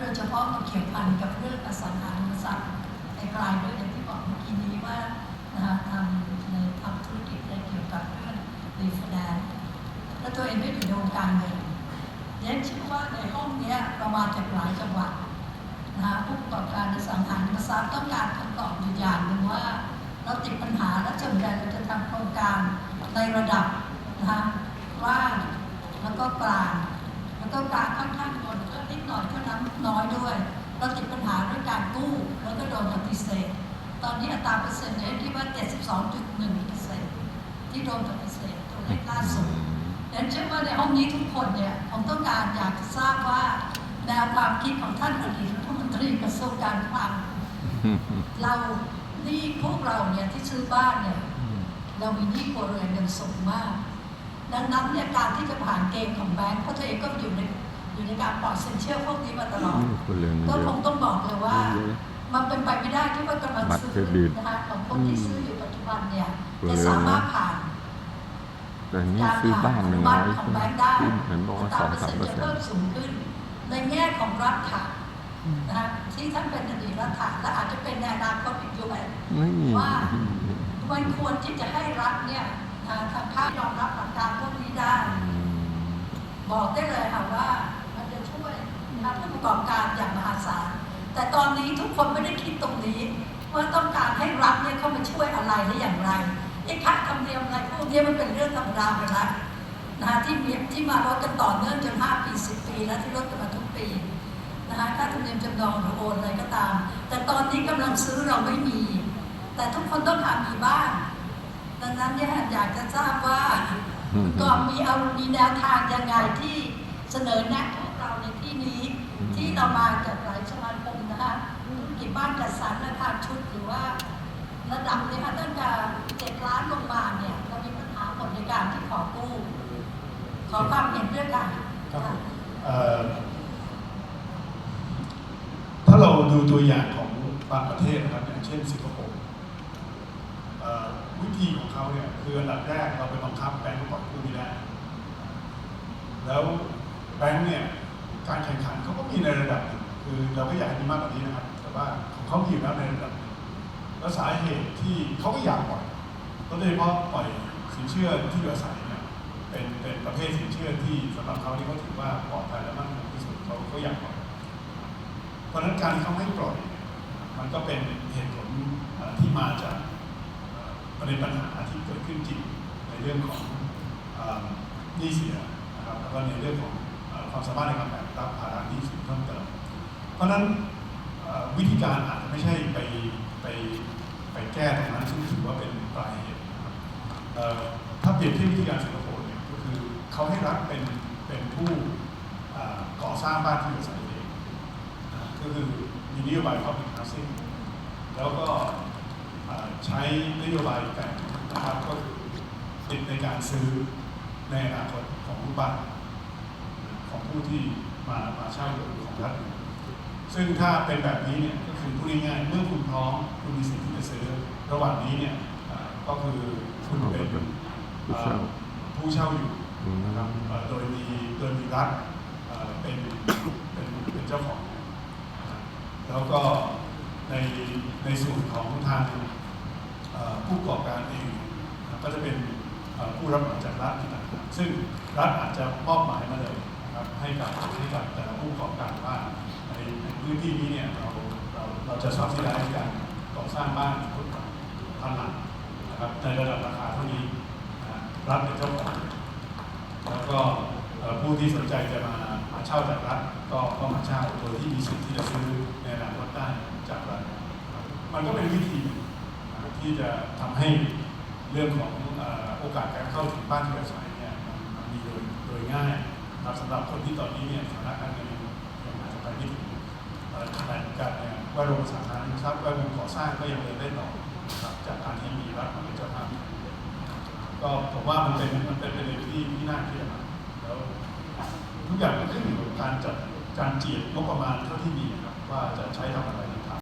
โดยเฉพาะมาเกี่ยวพันกับเรื่องอสังหาริมทรัพย์ในกลายด้วยอย่างที่บอกเมื่อกี้นี้ว่านะคะทำในทำธุรกิจในเกี่ยวกับเรื่องรีไฟแนนซ์และตัวเองไม่อยู่ในวงการเงินเรียนเชื่อว่าในห้องนี้ยเรามาณจากหลายจังหวัดนะคะผู้ประกอบการในสังหาริมทรัพย์ต้องการคำตอบอยู่อย่างหนึ่งว่า เราติดปัญหาและจำใจเราจะทำโครงการในระดับนะคะว้างแล้วก็กลาง แล้วก็การค่อนข้างบนก็นิดหน่อยก็น้ำน้อยด้วย เราติดปัญหาเรื่องการกู้แล้วก็โดนปฏิเสธ ตอนนี้อัตราเปอร์เซ็นต์เนี่ยที่ว่า 72.1เปอร์เซ็นต์ที่โดนปฏิเสธตัวเลขล่าสุดดังนั้นเชื่อว่าในห้องนี้ทุกคนเนี่ยผมต้องการอยากจะทราบว่าแนวความคิดของท่านอดีตรัฐมนตรีกระทรวงการคลังเราหนี่พวกเราเนี่ยที่ซื้อบ้านเนี่ยเรามีหนี้ครัวเรือนกันสูงมาก ดังนั้นเนี่ยการที่จะผ่านเกณฑ์ของแบงก์เพราะตัวเองก็อยู่ในอยู่ในการปล่อยสินเชื่อพวกนี้มาตลอดคนเรียนก็เยคอะงต้องบอกเลยว่าเยอะมันเป็นไปไม่ได้ที่ว่ากำลังบัตรซื้อเครดิตนะคะของคนที่ซื้ออยู่ปัจจุบันเนี่ยครัวจะเรือนนะสามารถผ่านแต่นี่ซื้อบ้านหนึ่งร้อยของขึ้นแบงก์ได้ขึ้นเห็นบอกว่าสองสามเปอร์จะเซ็นเพิ่มต์สูงขึ้น ในแง่ของรัฐะนะคะที่ท่านเป็นอดีตรัฐะและอาจจะเป็นในอนาคตอีกด้วยนี่ว่ามันควรที่จะให้รัฐเนี่ยนะ ทางภาคยอมรับหลักการพวกนี้ได้ บอกได้เลยค่ะว่า มันจะช่วยนะผู้ประกอบการอย่างมหาศาล แต่ตอนนี้ทุกคนไม่ได้คิดตรงนี้ว่าต้องการให้รัฐเนี่ยเข้ามาช่วยอะไรและอย่างไรไอ้ค่าธรรมเนียมอะไรพวกนี้มันเป็นเรื่องธรรมดาไปแล้วนะคะที่มีที่มาลดกันต่อเนื่องจน5ปี 10 ปี แล้วที่ลดกันมาทุกปีนะคะค่าธรรมเนียมจำนองหรือโอนอะไรก็ตาม แต่ตอนนี้กำลังซื้อเราไม่มี แต่ทุกคนต้องการมีบ้าน ดังนั้นเนี่ยอยากจะทราบว่าอืมก็มีเอามีแนวทางยังไงที่เสนอแนะพวกเราในที่นี้อืมที่เรามาจากหลายสมาคมนะคะธุรกิจบ้านจัดสรรราคาชุดหรือว่า ระดับเนี่ยค่ะตั้งแต่เจ็ดล้านลงมาเนี่ยเรามีปัญหาหมดในการที่ขอกู้ขอความเห็นด้วยกันครับค่ะเอ่อถ้าเราดูตัวอย่างของบางประเทศนะครับอย่างเช่นสิงคโปร์เอ่อ วิธีของเขาเนี่ยคืออันดับแรกเราไปบังคับแบงก์ปล่อยกู้ไม่ได้ แล้วแบงก์เนี่ยการแข่งขันเขาก็มีในระดับหนึ่งคือเราก็อยากให้มีมากกว่านี้นะครับ แต่ว่าของเขามีอยู่แล้วในระดับหนึ่งแล้วสาเหตุที่เขาก็อยากปล่อยก็โดยเฉพาะปล่อยสินเชื่อที่อยู่อาศัยเนี่ยเป็นเป็นประเภทสินเชื่อที่สำหรับเขานี่เขาถือว่าปลอดภัยและมั่นคงที่สุดเขาเขาอยากปล่อยเพราะนั้นการที่เขาไม่ปล่อย มันก็เป็นเหตุผลที่มาจาก อ่อประเด็นปัญหาที่เกิดขึ้นจริงในเรื่องของหนี้เสียนะครับแล้วก็ในเรื่องของอความสามารถในการแบ่งรับภาระหนี้สินเพิ่มเติม เพราะนั้นวิธีการอาจจะไม่ใช่ไปไปไปแก้ตรงนั้นซึ่งถือว่าเป็นปลายเหตุนะครับถ้าเปรียบเทียบวิธีการสิงคโปร์เนี่ยก็คือเขาให้รัฐเป็นเป็นผู้ก่อสร้างบ้านที่อยู่อาศัยเองก็คือมีนโยบาย public housing แล้วก็ ใช้นโยบายแต่งนะครับก็คือติดในการซื้อในอนาคตของผู้บ้านของผู้ที่มามาเช่าอยู่ของรัฐซึ่งถ้าเป็นแบบนี้เนี่ยก็คือพูดง่ายๆเมื่อคุณพร้อมคุณมีสิทธิ์ที่จะซื้อระหว่างนี้เนี่ยก็คือคุณเป็นผู้เช่าอยู่นะครับโดยมีโดยมีรัฐเป็นเป็นเป็นเจ้าของ แล้วก็ ในในส่วนของทางเอ่อผู้ประกอบการเองก็จะเป็นผู้รับเหมาจากรัฐต่างๆซึ่งรัฐอาจจะมอบหมายมาเลยนะครับให้กับให้กับแต่ละผู้ประกอบการว่าในในพื้นที่นี้เนี่ยเราเราเราจะสอบสิได้การก่อสร้างบ้านทุกพันหลังนะครับในระดับราคาเท่านี้รัฐเป็นเจ้าของแล้วก็ผู้ที่สนใจจะมา เช่าจากรัฐก็ก็มาเช่าโดยที่มีสิทธิ์ที่จะซื้อในอนาคตได้จากรัฐครับมันก็เป็นวิธีที่จะทำให้เรื่องของอโอกาสการเข้าถึงบ้านที่อาศัยเนี่ยมันมีโดยโดยง่ายครับสำหรับคนที่ตอนนี้เนี่ยสานะการเงินยังอาจจะไปไม่ถึงขณะเดียวกันเนี่ยว่าโรงสาธารณทรัพย์ว่าโรงก่อสร้างก็ยังเดินได้ต่อจากการที่มีรัฐมาเป็นเจ้าภาพก็ผมว่ามันเป็นมันเป็นประเด็นที่ที่น่าเครียดนะแล้ว ทุกอย่างขึ้นอยู่กับการจัดการเจียดงบประมาณเท่าที่มีนะครับว่าจะใช้ทำอะไร